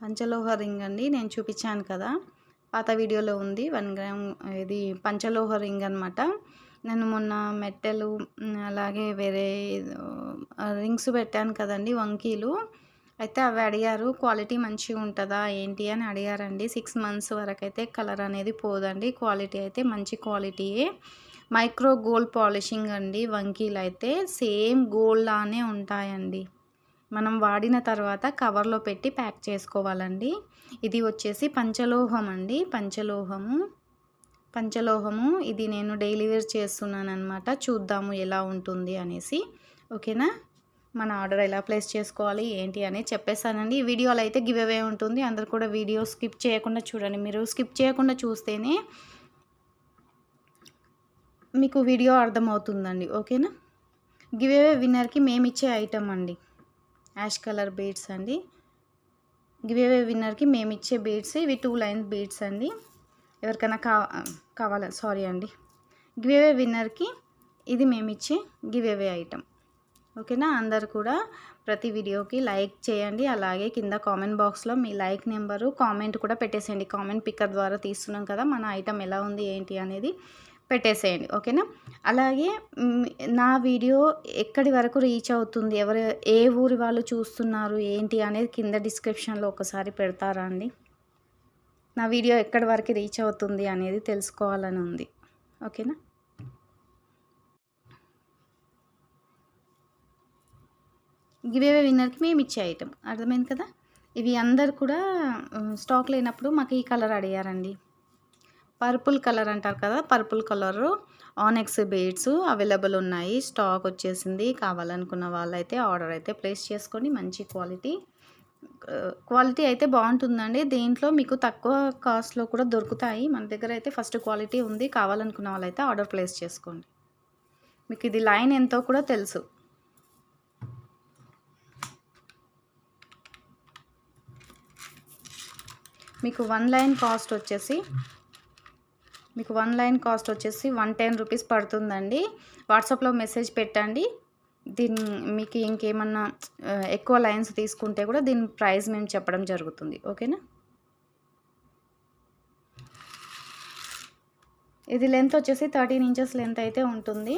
పంచలోహ ring అండి నేను చూపించాను కదా. పాత వీడియోలో ఉంది వన్ గ్రామ్ ఇది పంచలోహ రింగ్ అనమాట నేను మొన్న మెట్టెలు అలాగే వేరే రింగ్స్ పెట్టాను కదండి వంకీలు. అయితే అవి అడిగారు క్వాలిటీ మంచిగా ఉంటుందా ఏంటి? అని అడిగారండి. సిక్స్ మంత్స్ వరకు అయితే కలర్ అనేది పోదండి క్వాలిటీ అయితే మంచి క్వాలిటీయే. మైక్రో గోల్డ్ పాలిషింగ్ అండి వంకీలు అయితే సేమ్ గోల్డ్ లానే ఉంటాయండి. మనం వాడిన తర్వాత కవర్లో పెట్టి ప్యాక్ చేసుకోవాలండి. ఇది వచ్చేసి పంచలోహం అండి. పంచలోహము. పంచలోహము ఇది నేను డైలీ వేర్ చేస్తున్నాను అనమాట చూద్దాము ఎలా ఉంటుంది అనేసి. ఓకేనా? మన ఆర్డర్ ఎలా ప్లేస్ చేసుకోవాలి ఏంటి అని చెప్పేస్తానండి ఈ వీడియోలో అయితే గివ్ అవే ఉంటుంది. అందరు కూడా వీడియో స్కిప్ చేయకుండా చూడండి. మీరు స్కిప్ చేయకుండా చూస్తేనే మీకు వీడియో అర్థమవుతుందండి. ఓకేనా? గివ్ అవే విన్నర్కి మేము ఇచ్చే ఐటమ్ అండి. యాష్ కలర్ బీడ్స్ అండి. గివేవే విన్నర్కి మేము ఇచ్చే బీడ్స్ ఇవి టూ లైన్ బీడ్స్ అండి. ఎవరికైనా కా కావాలా? సారీ అండి. గివేవే విన్నర్కి ఇది మేము ఇచ్చే గివేవే ఐటమ్. ఓకేనా? అందరు కూడా ప్రతి వీడియోకి లైక్ చేయండి. అలాగే కింద కామెంట్ బాక్స్లో మీ లైక్ నెంబరు కామెంట్ కూడా పెట్టేసేయండి. కామెంట్ పిక్కర్ ద్వారా తీస్తున్నాం కదా మన ఐటమ్ ఎలా ఉంది ఏంటి అనేది. పెట్టేసేయండి ఓకేనా? అలాగే నా వీడియో ఎక్కడి వరకు రీచ్ అవుతుంది ఎవరు ఏ ఊరి వాళ్ళు చూస్తున్నారు ఏంటి అనేది కింద డిస్క్రిప్షన్లో ఒకసారి పెడతారా అండి? నా వీడియో ఎక్కడి వరకు రీచ్ అవుతుంది అనేది తెలుసుకోవాలని ఉంది ఓకేనా? గివేవే విన్నర్కి మేము ఇచ్చే ఐటమ్ అర్థమైంది కదా? ఇవి అందరు కూడా స్టాక్ లేనప్పుడు మాకు ఈ కలర్ అడిగారండి. పర్పుల్ కలర్ అంటారు కదా purple colour. Onyx beads available ఉన్నాయి. స్టాక్ వచ్చేసింది. కావాలనుకున్న వాళ్ళైతే ఆర్డర్ అయితే ప్లేస్ చేసుకొని మంచి క్వాలిటీ. క్వాలిటీ అయితే బాగుంటుందండి. దీంట్లో మీకు తక్కువ కాస్ట్లో కూడా దొరుకుతాయి. మన దగ్గర అయితే ఫస్ట్ క్వాలిటీ ఉంది. కావాలనుకున్న వాళ్ళైతే ఆర్డర్ ప్లేస్ చేసుకోండి. మీకు ఇది లైన్ ఎంతో కూడా తెలుసు. మీకు వన్ లైన్ కాస్ట్ వచ్చేసి మీకు వన్ లైన్ కాస్ట్ వచ్చేసి వన్ టెన్ రూపీస్ పడుతుందండి. వాట్సాప్లో మెసేజ్ పెట్టండి. దీని మీకు ఇంకేమన్నా ఎక్కువ లైన్స్ తీసుకుంటే కూడా దీని ప్రైస్ మేము చెప్పడం జరుగుతుంది. ఓకేనా? ఇది లెంత్ వచ్చేసి థర్టీన్ ఇంచెస్ లెంత్ అయితే ఉంటుంది.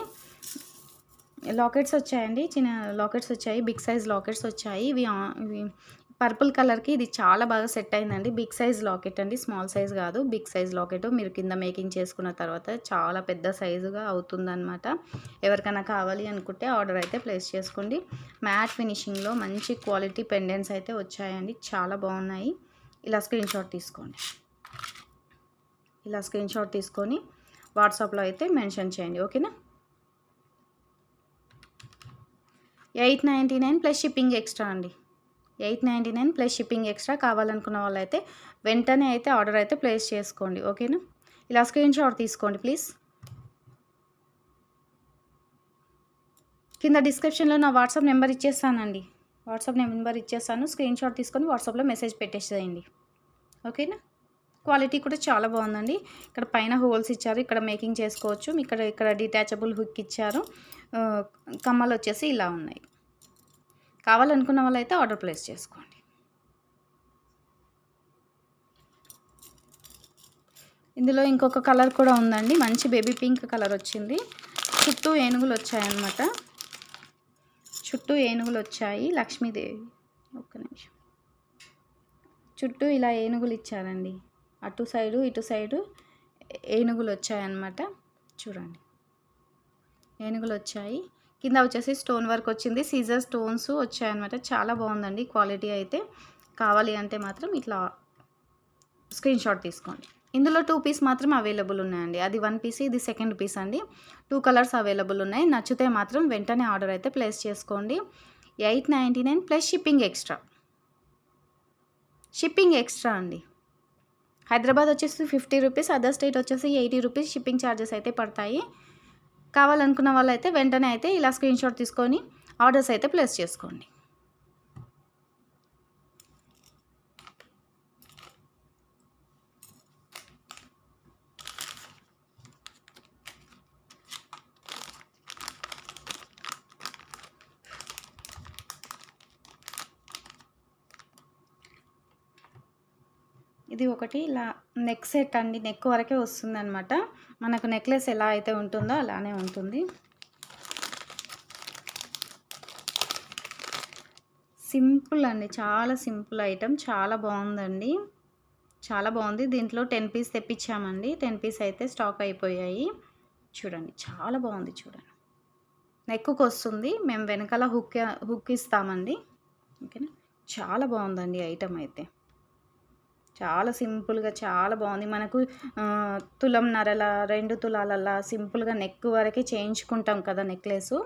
లాకెట్స్ వచ్చాయండి. చిన్న లాకెట్స్ వచ్చాయి. బిగ్ సైజ్ లాకెట్స్ వచ్చాయి. ఇవి ఇవి పర్పుల్ కలర్కి ఇది చాలా బాగా సెట్ అయిందండి. బిగ్ సైజ్ లాకెట్ అండి. స్మాల్ సైజ్ కాదు. Big size locket. మీరు కింద మేకింగ్ చేసుకున్న తర్వాత చాలా పెద్ద సైజుగా అవుతుందన్నమాట. ఎవరికైనా కావాలి అనుకుంటే ఆర్డర్ అయితే ప్లేస్ చేసుకోండి. మ్యాట్ ఫినిషింగ్లో మంచి క్వాలిటీ పెండెంట్స్ అయితే వచ్చాయండి. చాలా బాగున్నాయి. ఇలా స్క్రీన్ షాట్ తీసుకోండి. ఇలా స్క్రీన్ షాట్ తీసుకొని వాట్సాప్లో అయితే మెన్షన్ చేయండి. ఓకేనా? Eight ninety nine plus shipping extra అండి. Eight ninety nine plus shipping extra కావాలనుకున్న వాళ్ళైతే వెంటనే అయితే ఆర్డర్ అయితే ప్లేస్ చేసుకోండి. ఓకేనా? ఇలా స్క్రీన్ షాట్ తీసుకోండి ప్లీజ్. కింద డిస్క్రిప్షన్లో నా వాట్సాప్ నెంబర్ ఇచ్చేస్తానండి. వాట్సాప్ నెంబర్ ఇచ్చేస్తాను. స్క్రీన్ షాట్ తీసుకొని వాట్సాప్లో మెసేజ్ పెట్టేసేయండి. ఓకేనా? క్వాలిటీ కూడా చాలా బాగుందండి. ఇక్కడ పైన హోల్స్ ఇచ్చారు. ఇక్కడ మేకింగ్ చేసుకోవచ్చు. ఇక్కడ ఇక్కడ డిటాచబుల్ హుక్ ఇచ్చారు. కమ్మలు వచ్చేసి ఇలా ఉన్నాయి. కావాలనుకున్న వాళ్ళైతే ఆర్డర్ ప్లేస్ చేసుకోండి. ఇందులో ఇంకొక కలర్ కూడా ఉందండి. మంచి బేబీ పింక్ కలర్ వచ్చింది. చుట్టూ ఏనుగులు వచ్చాయన్నమాట. చుట్టూ ఏనుగులు వచ్చాయి. లక్ష్మీదేవి ఒక్క నిమిషం. చుట్టూ ఇలా ఏనుగులు ఇచ్చారండి. అటు సైడు ఇటు సైడు ఏనుగులు వచ్చాయన్నమాట. చూడండి. ఏనుగులు వచ్చాయి. కింద వచ్చేసి స్టోన్ వర్క్ వచ్చింది. సీజర్ స్టోన్స్ వచ్చాయన్నమాట. చాలా బాగుందండి క్వాలిటీ అయితే. కావాలి అంటే మాత్రం ఇట్లా స్క్రీన్ షాట్ తీసుకోండి. ఇందులో టూ పీస్ మాత్రం అవైలబుల్ ఉన్నాయండి. అది వన్ పీస్ ఇది సెకండ్ పీస్ అండి. టూ కలర్స్ అవైలబుల్ ఉన్నాయి. నచ్చితే మాత్రం వెంటనే ఆర్డర్ అయితే ప్లేస్ చేసుకోండి. Eight ninety nine plus shipping extra. Shipping extra అండి. హైదరాబాద్ వచ్చేసి ఫిఫ్టీ రూపీస్ అదర్ స్టేట్ వచ్చేసి ఎయిటీ రూపీస్ షిప్పింగ్ ఛార్జెస్ అయితే పడతాయి. కావాలనుకున్న వాళ్ళైతే వెంటనే అయితే ఇలా స్క్రీన్ షాట్ తీసుకొని ఆర్డర్స్ అయితే ప్లేస్ చేసుకోండి. ఇది ఒకటి. ఇలా నెక్ సెట్ అండి. నెక్ వరకే వస్తుంది అనమాట మనకు నెక్లెస్ ఎలా అయితే ఉంటుందో అలానే ఉంటుంది. సింపుల్ అండి. చాలా సింపుల్ ఐటెం చాలా బాగుందండి. చాలా బాగుంది. దీంట్లో టెన్ పీస్ తెప్పించామండి. టెన్ పీస్ అయితే స్టాక్ అయిపోయాయి. చూడండి. చాలా బాగుంది చూడండి. నెక్కు వస్తుంది. మేము వెనకాల హుక్ హుక్ ఇస్తామండి. ఓకేనా? చాలా బాగుందండి ఐటమ్ అయితే. చాలా సింపుల్గా చాలా బాగుంది మనకు తులం నరల రెండు తులాలలా సింపుల్గా నెక్ వరకే చేయించుకుంటాం కదా నెక్లెస్.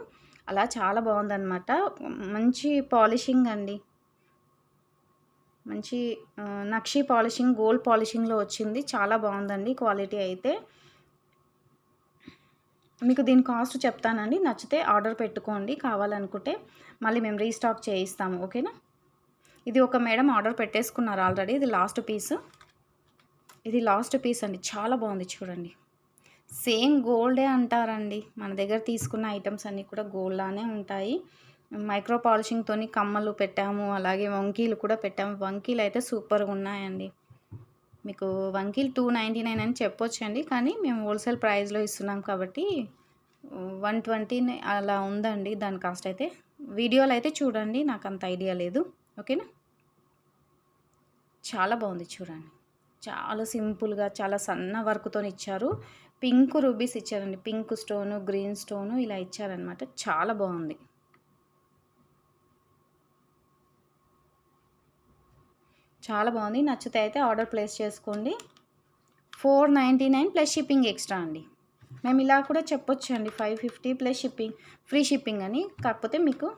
అలా చాలా బాగుందన్నమాట మంచి పాలిషింగ్ అండి. మంచి నక్షి పాలిషింగ్ గోల్డ్ పాలిషింగ్లో వచ్చింది. చాలా బాగుందండి క్వాలిటీ అయితే. మీకు దీని కాస్ట్ చెప్తానండి. నచ్చితే ఆర్డర్ పెట్టుకోండి. కావాలనుకుంటే మళ్ళీ మేము రీస్టాక్ చేయిస్తాము. ఓకేనా? ఇది ఒక మేడం ఆర్డర్ పెట్టేసుకున్నారు ఆల్రెడీ. ఇది లాస్ట్ పీస్. ఇది లాస్ట్ పీస్ అండి. చాలా బాగుంది చూడండి. సేమ్ గోల్డే అంటారండి. మన దగ్గర తీసుకున్న ఐటమ్స్ అన్నీ కూడా గోల్డ్లానే ఉంటాయి. మైక్రో పాలిషింగ్తో కమ్మలు పెట్టాము. అలాగే వంకీలు కూడా పెట్టాము. వంకీలు అయితే సూపర్గా ఉన్నాయండి. మీకు వంకీలు టూ నైంటీ నైన్ అని చెప్పొచ్చండి. కానీ మేము హోల్సేల్ ప్రైస్లో ఇస్తున్నాం కాబట్టి వన్ ట్వంటీ అలా ఉందండి. దాని కాస్ట్ అయితే వీడియోలు అయితే చూడండి. నాకు అంత ఐడియా లేదు. ఓకేనా? చాలా బాగుంది చూడండి. చాలా సింపుల్గా చాలా సన్న వర్క్తో ఇచ్చారు. పింక్ రూబీస్ ఇచ్చారండి. పింక్ స్టోను గ్రీన్ స్టోను ఇలా ఇచ్చారనమాట చాలా బాగుంది. చాలా బాగుంది. నచ్చితే అయితే ఆర్డర్ ప్లేస్ చేసుకోండి. Four ninety nine plus shipping extra అండి. మేము ఇలా కూడా చెప్పొచ్చు అండి five fifty plus shipping free shipping అని. కాకపోతే మీకు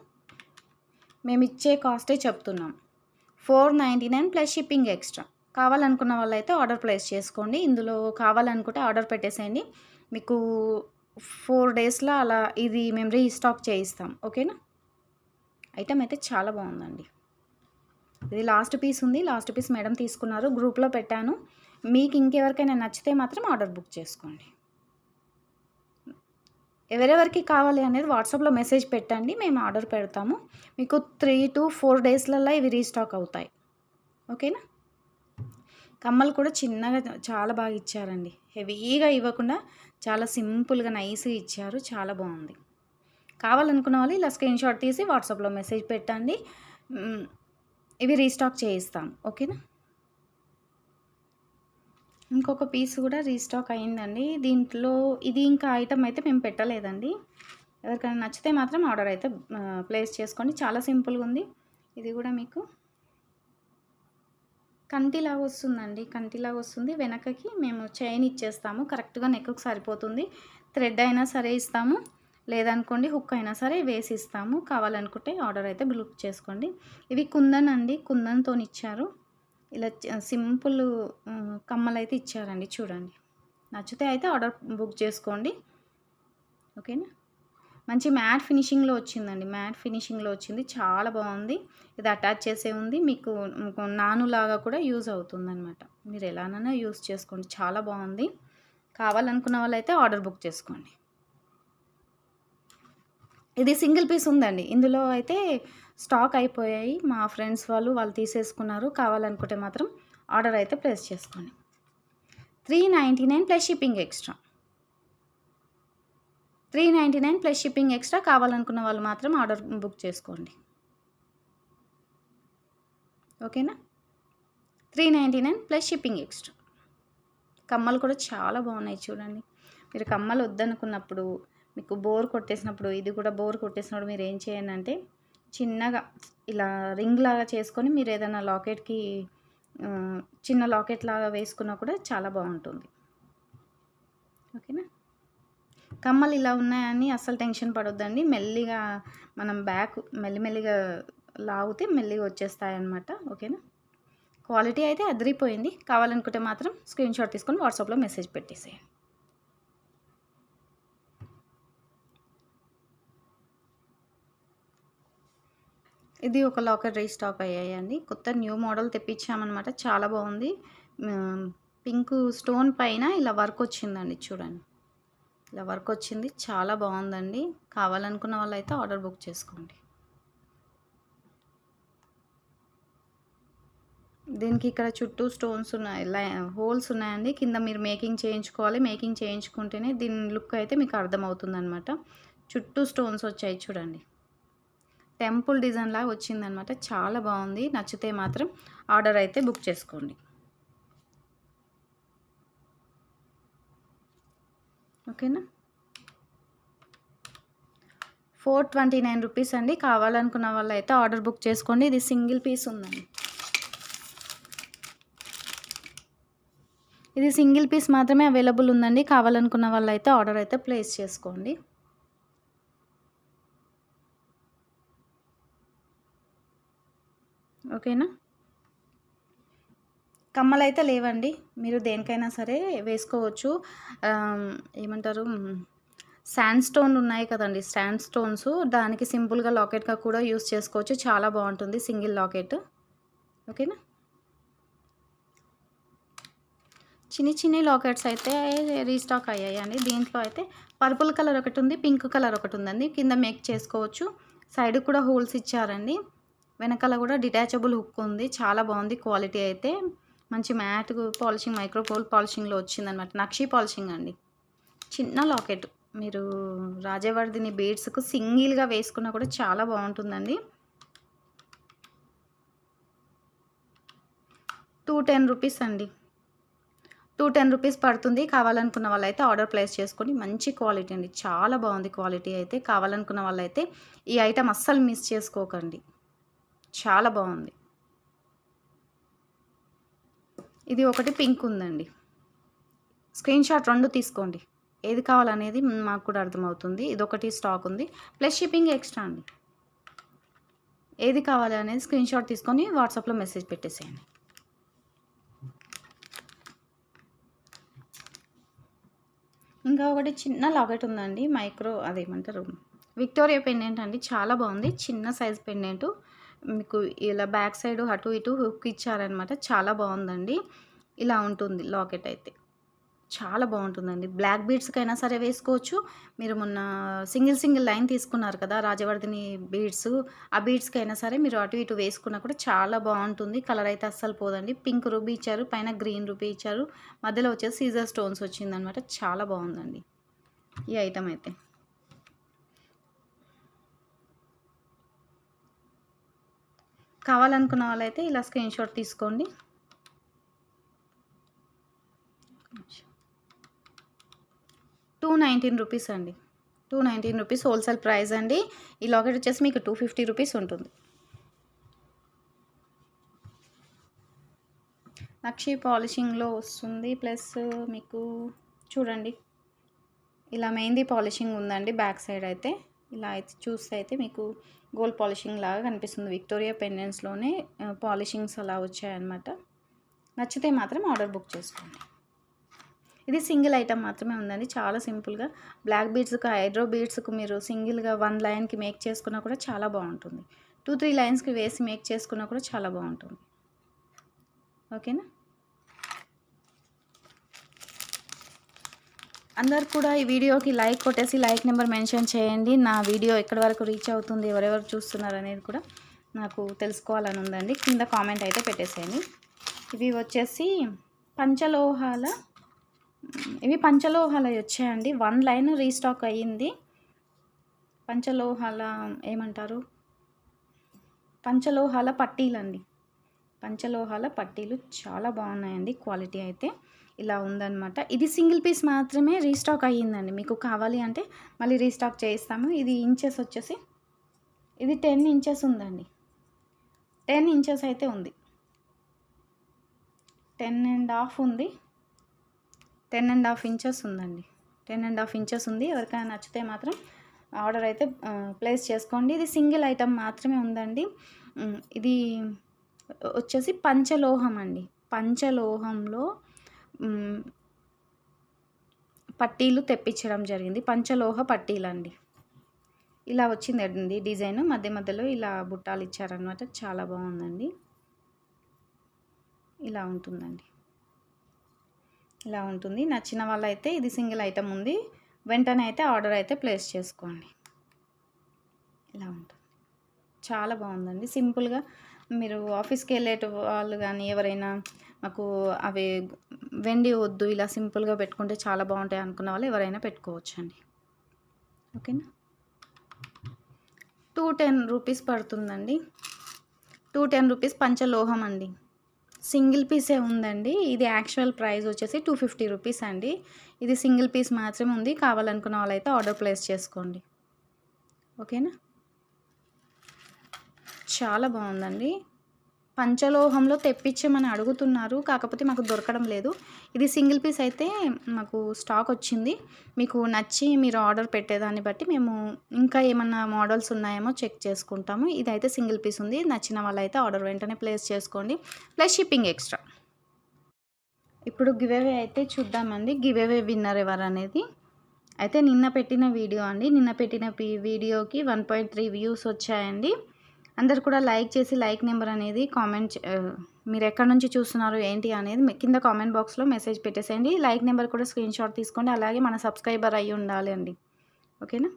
మేము ఇచ్చే కాస్టే చెప్తున్నాం. Four ninety nine plus shipping extra. కావాలనుకున్న వాళ్ళైతే ఆర్డర్ ప్లేస్ చేసుకోండి. ఇందులో కావాలనుకుంటే ఆర్డర్ పెట్టేసేయండి. మీకు ఫోర్ డేస్లో అలా ఇది మేము రీస్టాక్ చేయిస్తాం. ఓకేనా? ఐటమ్ అయితే చాలా బాగుందండి. ఇది లాస్ట్ పీస్ ఉంది. లాస్ట్ పీస్ మేడం తీసుకున్నారు. గ్రూప్లో పెట్టాను. మీకు ఇంకెవరికైనా నచ్చితే మాత్రం ఆర్డర్ బుక్ చేసుకోండి. ఎవరెవరికి కావాలి అనేది వాట్సాప్లో మెసేజ్ పెట్టండి మేము ఆర్డర్ పెడతాము. మీకు త్రీ టు ఫోర్ డేస్లలో ఇవి రీస్టాక్ అవుతాయి. ఓకేనా? కమ్మలు కూడా చిన్నగా చాలా బాగా ఇచ్చారండి. హెవీగా ఇవ్వకుండా చాలా సింపుల్గా నైస్గా ఇచ్చారు. చాలా బాగుంది. కావాలనుకున్న వాళ్ళు ఇలా స్క్రీన్ షాట్ తీసి వాట్సాప్లో మెసేజ్ పెట్టండి. ఇవి రీస్టాక్ చేయిస్తాం. ఓకేనా? ఇంకొక పీస్ కూడా రీస్టాక్ అయిందండి దీంట్లో ఇది ఇంకా ఐటమ్ అయితే మేము పెట్టలేదండి. ఎవరికైనా నచ్చితే మాత్రం ఆర్డర్ అయితే ప్లేస్ చేసుకోండి. చాలా సింపుల్గా ఉంది. ఇది కూడా మీకు కంటిలాగా వస్తుందండి. కంటిలాగా వస్తుంది. వెనకకి మేము చైన్ ఇచ్చేస్తాము. కరెక్ట్గా నెక్కు సరిపోతుంది. థ్రెడ్ అయినా సరే ఇస్తాము. లేదనుకోండి హుక్ అయినా సరే వేసి ఇస్తాము. కావాలనుకుంటే ఆర్డర్ అయితే బుక్ చేసుకోండి. ఇవి కుందన్ అండి. కుందన్తో ఇచ్చారు ఇలా సింపుల్ కమ్మలు అయితే ఇచ్చారండి చూడండి. నచ్చితే అయితే ఆర్డర్ బుక్ చేసుకోండి. ఓకేనా? మంచి మ్యాట్ ఫినిషింగ్లో వచ్చిందండి. మ్యాట్ ఫినిషింగ్లో వచ్చింది. చాలా బాగుంది. ఇది అటాచ్ చేసే ఉంది. మీకు నానులాగా కూడా యూజ్ అవుతుంది అనమాట మీరు ఎలానైనా యూజ్ చేసుకోండి. చాలా బాగుంది. కావాలనుకున్న వాళ్ళైతే ఆర్డర్ బుక్ చేసుకోండి. ఇది సింగిల్ పీస్ ఉందండి. ఇందులో అయితే స్టాక్ అయిపోయాయి. మా ఫ్రెండ్స్ వాళ్ళు వాళ్ళు తీసేసుకున్నారు. కావాలనుకుంటే మాత్రం ఆర్డర్ అయితే ప్లేస్ చేసుకోండి. Three ninety nine plus shipping extra. Three ninety nine plus shipping extra కావాలనుకున్న వాళ్ళు మాత్రం ఆర్డర్ బుక్ చేసుకోండి. ఓకేనా? Three ninety nine plus shipping extra. కమ్మలు కూడా చాలా బాగున్నాయి చూడండి. మీరు కమ్మలు వద్దనుకున్నప్పుడు మీకు బోర్ కొట్టేసినప్పుడు ఇది కూడా బోర్ కొట్టేసినప్పుడు మీరు ఏం చేయండి అంటే చిన్నగా ఇలా రింగ్ లాగా చేసుకొని మీరు ఏదైనా లాకెట్కి చిన్న లాకెట్ లాగా వేసుకున్నా కూడా చాలా బాగుంటుంది. ఓకేనా? కమ్మలు ఇలా ఉన్నాయని అస్సలు టెన్షన్ పడొద్దండి. మెల్లిగా మనం బ్యాక్ మెల్లిమెల్లిగా లాగితే మెల్లిగా వచ్చేస్తాయి అన్నమాట ఓకేనా? క్వాలిటీ అయితే అదిరిపోయింది. కావాలనుకుంటే మాత్రం స్క్రీన్ షాట్ తీసుకొని వాట్సాప్లో మెసేజ్ పెట్టేసేయండి. ఇది ఒక లాకర్ రీస్టాక్ అయ్యాయండి. కొత్త న్యూ మోడల్ తెప్పించామన్నమాట. చాలా బాగుంది. పింక్ స్టోన్ పైన ఇలా వర్క్ వచ్చిందండి చూడండి. ఇలా వర్క్ వచ్చింది. చాలా బాగుందండి. కావాలనుకున్న వాళ్ళైతే ఆర్డర్ బుక్ చేసుకోండి. దీనికి ఇక్కడ చుట్టూ స్టోన్స్ ఉన్నాయి. లై హోల్స్ ఉన్నాయండి. కింద మీరు మేకింగ్ చేయించుకోవాలి. మేకింగ్ చేయించుకుంటేనే దీని లుక్ అయితే మీకు అర్థమవుతుంది అనమాట చుట్టూ స్టోన్స్ వచ్చాయి చూడండి. టెంపుల్ డిజైన్ లాగా వచ్చిందనమాట. చాలా బాగుంది. నచ్చితే మాత్రం ఆర్డర్ అయితే బుక్ చేసుకోండి. ఓకేనా? ఫోర్ ట్వంటీ నైన్ రూపీస్ అండి. కావాలనుకున్న వాళ్ళు అయితే ఆర్డర్ బుక్ చేసుకోండి. ఇది సింగిల్ పీస్ ఉందండి. ఇది సింగిల్ పీస్ మాత్రమే అవైలబుల్ ఉందండి. కావాలనుకున్న వాళ్ళు అయితే ఆర్డర్ అయితే ప్లేస్ చేసుకోండి. ఓకేనా? కమ్మలు అయితే లేవండి. మీరు దేనికైనా సరే వేసుకోవచ్చు. ఏమంటారు? శాండ్ స్టోన్ ఉన్నాయి కదండి. Sand stones. దానికి సింపుల్గా లాకెట్గా కూడా యూస్ చేసుకోవచ్చు. చాలా బాగుంటుంది సింగిల్ లాకెట్. ఓకేనా? చిన్ని చిన్ని లాకెట్స్ అయితే రీస్టాక్ అయ్యాయండి. దీంట్లో అయితే పర్పుల్ కలర్ ఒకటి ఉంది పింక్ కలర్ ఒకటి ఉందండి. కింద మేక్ చేసుకోవచ్చు. సైడ్ కూడా హోల్స్ ఇచ్చారండి. వెనకాల కూడా డిటాచబుల్ హుక్ ఉంది. చాలా బాగుంది క్వాలిటీ అయితే. మంచి మ్యాట్ పాలిషింగ్ మైక్రోపోల్ పాలిషింగ్లో వచ్చిందనమాట నక్షీ పాలిషింగ్ అండి. చిన్న లాకెట్. మీరు రాజవర్ధిని బీడ్స్కు సింగిల్గా వేసుకున్నా కూడా చాలా బాగుంటుందండి. టూ టెన్ రూపీస్ అండి. టూ టెన్ రూపీస్ పడుతుంది. కావాలనుకున్న వాళ్ళైతే ఆర్డర్ ప్లేస్ చేసుకొని మంచి క్వాలిటీ అండి. చాలా బాగుంది క్వాలిటీ అయితే. కావాలనుకున్న వాళ్ళైతే ఈ ఐటమ్ అస్సలు మిస్ చేసుకోకండి. చాలా బాగుంది. ఇది ఒకటి పింక్ ఉందండి. స్క్రీన్ షాట్ రెండు తీసుకోండి. ఏది కావాలనేది మాకు కూడా అర్థమవుతుంది. ఇది ఒకటి స్టాక్ ఉంది. ప్లస్ షిప్పింగ్ ఎక్స్ట్రా అండి. ఏది కావాలి అనేది స్క్రీన్ షాట్ తీసుకొని వాట్సాప్లో మెసేజ్ పెట్టేసేయండి. ఇంకా ఒకటి చిన్న లాకెట్ ఉందండి. మైక్రో అదేమంటారు? విక్టోరియా పెండెంట్ అండి. చాలా బాగుంది. చిన్న సైజ్ పెండెంట్. మీకు ఇలా బ్యాక్ సైడ్ అటు ఇటు హుక్ ఇచ్చారనమాట. చాలా బాగుందండి. ఇలా ఉంటుంది లాకెట్ అయితే. చాలా బాగుంటుందండి. బ్లాక్ బీడ్స్కి అయినా సరే వేసుకోవచ్చు. మీరు మొన్న సింగిల్ సింగిల్ లైన్ తీసుకున్నారు కదా రాజవర్ధిని బీడ్స్ ఆ బీడ్స్కి అయినా సరే మీరు అటు ఇటు వేసుకున్నా కూడా చాలా బాగుంటుంది. కలర్ అయితే అస్సలు పోదండి. పింక్ రూబీ ఇచ్చారు పైన గ్రీన్ రూబీ ఇచ్చారు. మధ్యలో వచ్చేసి సీజర్ స్టోన్స్ వచ్చిందనమాట. చాలా బాగుందండి. ఈ ఐటమ్ అయితే. కావాలనుకున్న వాళ్ళైతే ఇలా స్క్రీన్ షాట్ తీసుకోండి. టూ నైన్టీన్ రూపీస్ అండి. Two nineteen rupees wholesale price అండి. ఈ లాకెట్ వచ్చేసి మీకు టూ ఫిఫ్టీ రూపీస్ ఉంటుంది. నక్షి పాలిషింగ్లో వస్తుంది. ప్లస్ మీకు చూడండి. ఇలా మెహందీ పాలిషింగ్ ఉందండి బ్యాక్ సైడ్ అయితే. ఇలా అయితే చూస్తే అయితే మీకు గోల్డ్ పాలిషింగ్ లాగా కనిపిస్తుంది. విక్టోరియా పెండెంట్స్లోనే పాలిషింగ్స్ అలా వచ్చాయన్నమాట. నచ్చితే మాత్రం ఆర్డర్ బుక్ చేసుకోండి. ఇది సింగిల్ ఐటమ్ మాత్రమే ఉందండి. చాలా సింపుల్గా. బ్లాక్ బీడ్స్కి హైడ్రో బీడ్స్కి మీరు సింగిల్గా వన్ లైన్కి మేక్ చేసుకున్నా కూడా చాలా బాగుంటుంది. టూ త్రీ లైన్స్కి వేసి మేక్ చేసుకున్నా కూడా చాలా బాగుంటుంది. ఓకేనా? అందరు కూడా ఈ వీడియోకి లైక్ కొట్టేసి లైక్ నెంబర్ మెన్షన్ చేయండి. నా వీడియో ఎక్కడి వరకు రీచ్ అవుతుంది ఎవరెవరు చూస్తున్నారు అనేది కూడా నాకు తెలుసుకోవాలని ఉందండి. కింద కామెంట్ అయితే పెట్టేసేయండి. ఇవి వచ్చేసి పంచలోహాల ఇవి పంచలోహాలు వచ్చాయండి. వన్ లైన్ రీస్టాక్ అయ్యింది. పంచలోహాల ఏమంటారు? పంచలోహాల పట్టీలండి. పంచలోహాల పట్టీలు చాలా బాగున్నాయండి క్వాలిటీ అయితే. ఇలా ఉందన్నమాట. ఇది సింగిల్ పీస్ మాత్రమే రీస్టాక్ అయ్యిందండి. మీకు కావాలి అంటే మళ్ళీ రీస్టాక్ చేయిస్తాము. ఇది ఇంచెస్ వచ్చేసి ఇది టెన్ ఇంచెస్ ఉందండి. టెన్ ఇంచెస్ అయితే ఉంది. టెన్ అండ్ హాఫ్ ఉంది. టెన్ అండ్ హాఫ్ ఇంచెస్ ఉందండి. టెన్ అండ్ హాఫ్ ఇంచెస్ ఉంది. ఎవరికైనా నచ్చితే మాత్రం ఆర్డర్ అయితే ప్లేస్ చేసుకోండి. ఇది సింగిల్ ఐటమ్ మాత్రమే ఉందండి. ఇది వచ్చేసి పంచలోహం అండి. పంచలోహంలో పట్టీలు తెప్పించడం జరిగింది. పంచలోహ పట్టీలు అండి ఇలా వచ్చిందండి డిజైన్. మధ్య మధ్యలో ఇలా బుట్టాలు ఇచ్చారనమాట చాలా బాగుందండి. ఇలా ఉంటుందండి. ఇలా ఉంటుంది. నచ్చిన వాళ్ళైతే ఇది సింగిల్ ఐటమ్ ఉంది. వెంటనే అయితే ఆర్డర్ అయితే ప్లేస్ చేసుకోండి. ఇలా ఉంటుంది. చాలా బాగుందండి. సింపుల్గా మీరు ఆఫీస్కి వెళ్ళేట వాళ్ళు కానీ ఎవరైనా మాకు అవి వెండి వద్దు ఇలా సింపుల్గా పెట్టుకుంటే చాలా బాగుంటాయి అనుకున్న వాళ్ళు ఎవరైనా పెట్టుకోవచ్చండి. ఓకేనా? టూ టెన్ రూపీస్ పడుతుందండి. టూ టెన్ రూపీస్ పంచలోహం అండి. సింగిల్ పీసే ఉందండి. ఇది యాక్చువల్ ప్రైస్ వచ్చేసి టూ ఫిఫ్టీ రూపీస్ అండి. ఇది సింగిల్ పీస్ మాత్రమే ఉంది. కావాలనుకున్న వాళ్ళైతే ఆర్డర్ ప్లేస్ చేసుకోండి. ఓకేనా? చాలా బాగుందండి. పంచలోహంలో తెప్పించమని అడుగుతున్నారు. కాకపోతే మాకు దొరకడం లేదు. ఇది సింగిల్ పీస్ అయితే మాకు స్టాక్ వచ్చింది. మీకు నచ్చి మీరు ఆర్డర్ పెట్టేదాన్ని బట్టి మేము ఇంకా ఏమన్నా మోడల్స్ ఉన్నాయేమో చెక్ చేసుకుంటాము. ఇదైతే సింగిల్ పీస్ ఉంది. నచ్చిన వాళ్ళైతే ఆర్డర్ వెంటనే ప్లేస్ చేసుకోండి. Plus shipping extra. ఇప్పుడు గివేవే అయితే చూద్దామండి. గివేవే విన్నర్ ఎవరు అనేది అయితే నిన్న పెట్టిన వీడియో అండి. నిన్న పెట్టిన వీడియోకి వన్ పాయింట్ త్రీ వ్యూస్ వచ్చాయండి. అందరు కూడా లైక్ చేసి లైక్ నెంబర్ అనేది కామెంట్ మీరు ఎక్కడి నుంచి చూస్తున్నారు ఏంటి అనేది కింద కామెంట్ బాక్స్లో మెసేజ్ పెట్టేసేయండి. లైక్ నెంబర్ కూడా స్క్రీన్ షాట్ తీసుకోండి. అలాగే మన సబ్స్క్రైబర్ అయ్యి ఉండాలి అండి ఓకేనా?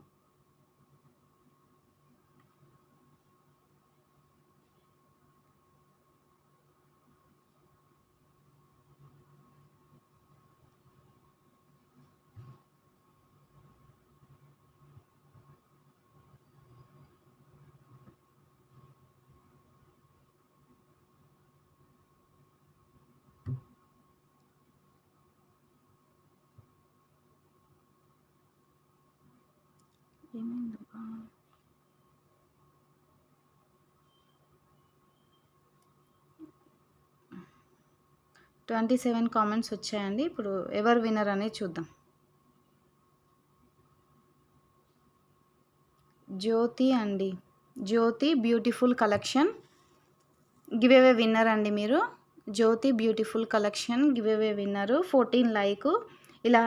ఏమైందబ్బా? ట్వంటీ సెవెన్ కామెంట్స్ వచ్చాయండి. ఇప్పుడు ఎవరు విన్నర్ అనేది చూద్దాం. జ్యోతి అండి. Jyoti beautiful collection. Giveaway winner అండి మీరు. Jyoti beautiful collection. Giveaway winner. Fourteen like. ఇలా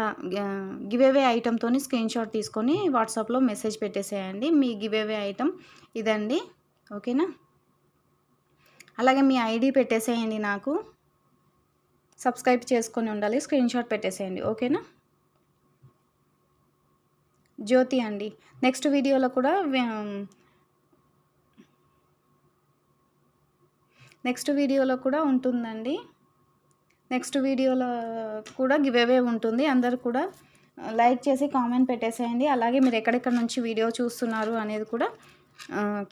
గివేవే ఐటెంతో స్క్రీన్ షాట్ తీసుకొని వాట్సాప్లో మెసేజ్ పెట్టేసేయండి. మీ గివేవే ఐటెం ఇదండి. ఓకేనా అలాగే మీ ఐడి పెట్టేసేయండి నాకు. సబ్స్క్రైబ్ చేసుకొని ఉండాలి. స్క్రీన్ షాట్ పెట్టేసేయండి. ఓకేనా జ్యోతి అండి. నెక్స్ట్ వీడియోలో కూడా నెక్స్ట్ వీడియోలో కూడా ఉంటుందండి. నెక్స్ట్ వీడియోలో కూడా గివేవే ఉంటుంది. అందరు కూడా లైక్ చేసి కామెంట్ పెట్టేసేయండి. అలాగే మీరు ఎక్కడెక్కడ నుంచి వీడియో చూస్తున్నారు అనేది కూడా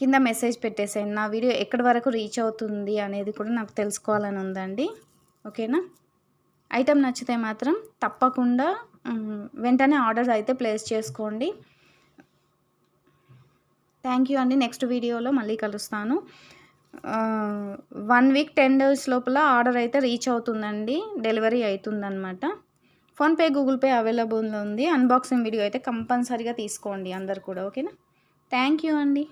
కింద మెసేజ్ పెట్టేసేయండి. నా వీడియో ఎక్కడి వరకు రీచ్ అవుతుంది అనేది కూడా నాకు తెలుసుకోవాలని ఉందండి. ఓకేనా? ఐటెం నచ్చితే మాత్రం తప్పకుండా వెంటనే ఆర్డర్ అయితే ప్లేస్ చేసుకోండి. థ్యాంక్ యూ అండి. నెక్స్ట్ వీడియోలో మళ్ళీ కలుస్తాను. వన్ వీక్ టెన్ డేస్ లోపల ఆర్డర్ అయితే రీచ్ అవుతుందండి. డెలివరీ అవుతుందన్నమాట ఫోన్పే గూగుల్ పే అవైలబుల్ ఉంది. అన్బాక్సింగ్ వీడియో అయితే కంపల్సరీగా తీసుకోండి అందరు కూడా ఓకేనా? థ్యాంక్ యూ అండి.